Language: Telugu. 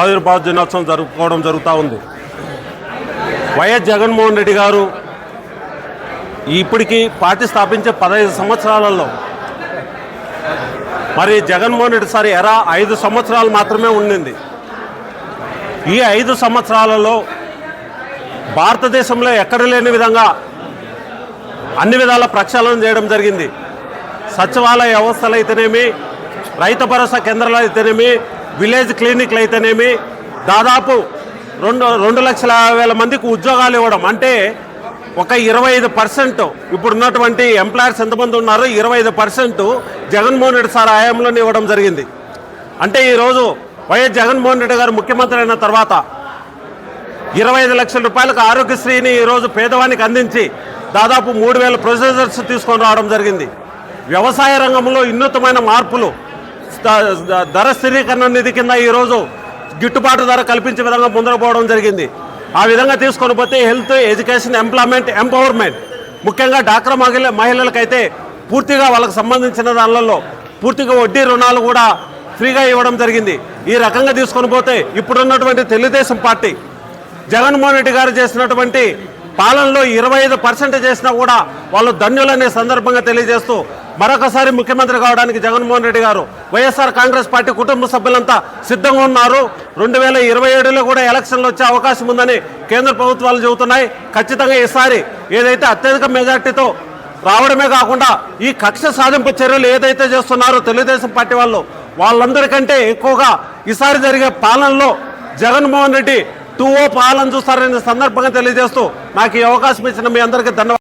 ఆవిర్భావ దినోత్సవం జరుపుకోవడం జరుగుతూ ఉంది. వైఎస్ జగన్మోహన్ రెడ్డి గారు ఇప్పటికీ పార్టీ స్థాపించే పదహైదు సంవత్సరాలలో మరి జగన్మోహన్ రెడ్డి సార్ ఎరా ఐదు సంవత్సరాలు మాత్రమే ఉండింది. ఈ ఐదు సంవత్సరాలలో భారతదేశంలో ఎక్కడ లేని విధంగా అన్ని విధాల ప్రక్షాళన చేయడం జరిగింది. సచివాలయ వ్యవస్థలు అయితేనేమి రైతు భరోసా కేంద్రాలు అయితేనేమి విలేజ్ క్లినిక్లు అయితేనేమి దాదాపు రెండు రెండు లక్షల వేల మందికి ఉద్యోగాలు ఇవ్వడం. అంటే ఒక ఇరవై ఐదు పర్సెంట్ ఇప్పుడున్నటువంటి ఎంప్లాయర్స్ ఎంతమంది ఉన్నారో ఇరవై ఐదు పర్సెంట్ జగన్మోహన్ రెడ్డి సార్ హయాంలోనే ఇవ్వడం జరిగింది. అంటే ఈరోజు వైఎస్ జగన్మోహన్ రెడ్డి గారు ముఖ్యమంత్రి అయిన తర్వాత ఇరవై ఐదు లక్షల రూపాయలకు ఆరోగ్యశ్రీని ఈరోజు పేదవానికి అందించి దాదాపు మూడు వేల ప్రొసీజర్స్ తీసుకొని రావడం జరిగింది. వ్యవసాయ రంగంలో వినూతమైన మార్పులు ధర స్థిరీకరణ నిధి కింద ఈరోజు గిట్టుబాటు ధర కల్పించే విధంగా ముందరపోవడం జరిగింది. ఆ విధంగా తీసుకొని పోతే హెల్త్ ఎడ్యుకేషన్ ఎంప్లాయ్మెంట్ ఎంపవర్మెంట్ ముఖ్యంగా డాక్రా మహిళ మహిళలకైతే పూర్తిగా వాళ్ళకి సంబంధించిన దానిలలో పూర్తిగా వడ్డీ రుణాలు కూడా ఫ్రీగా ఇవ్వడం జరిగింది. ఈ రకంగా తీసుకొని పోతే ఇప్పుడున్నటువంటి తెలుగుదేశం పార్టీ జగన్మోహన్ రెడ్డి గారు చేసినటువంటి పాలనలో ఇరవై ఐదు పర్సెంట్ చేసినా కూడా వాళ్ళు ధన్యులనే సందర్భంగా తెలియజేస్తూ మరొకసారి ముఖ్యమంత్రి కావడానికి జగన్మోహన్ రెడ్డి గారు వైఎస్ఆర్ కాంగ్రెస్ పార్టీ కుటుంబ సభ్యులంతా సిద్ధంగా ఉన్నారు. రెండు వేల ఇరవై ఏడులో కూడా ఎలక్షన్లు వచ్చే అవకాశం ఉందని కేంద్ర ప్రభుత్వాలు చెబుతున్నాయి. ఖచ్చితంగా ఈసారి ఏదైతే అత్యధిక మెజార్టీతో రావడమే కాకుండా ఈ కక్ష సాధింపు చర్యలు ఏదైతే చేస్తున్నారో తెలుగుదేశం పార్టీ వాళ్ళు వాళ్ళందరికంటే ఎక్కువగా ఈసారి జరిగే పాలనలో జగన్మోహన్ రెడ్డి టూ ఓ పాలన చూస్తారనే సందర్భంగా తెలియజేస్తూ నాకు ఈ అవకాశం ఇచ్చిన మీ అందరికీ ధన్యవాదాలు.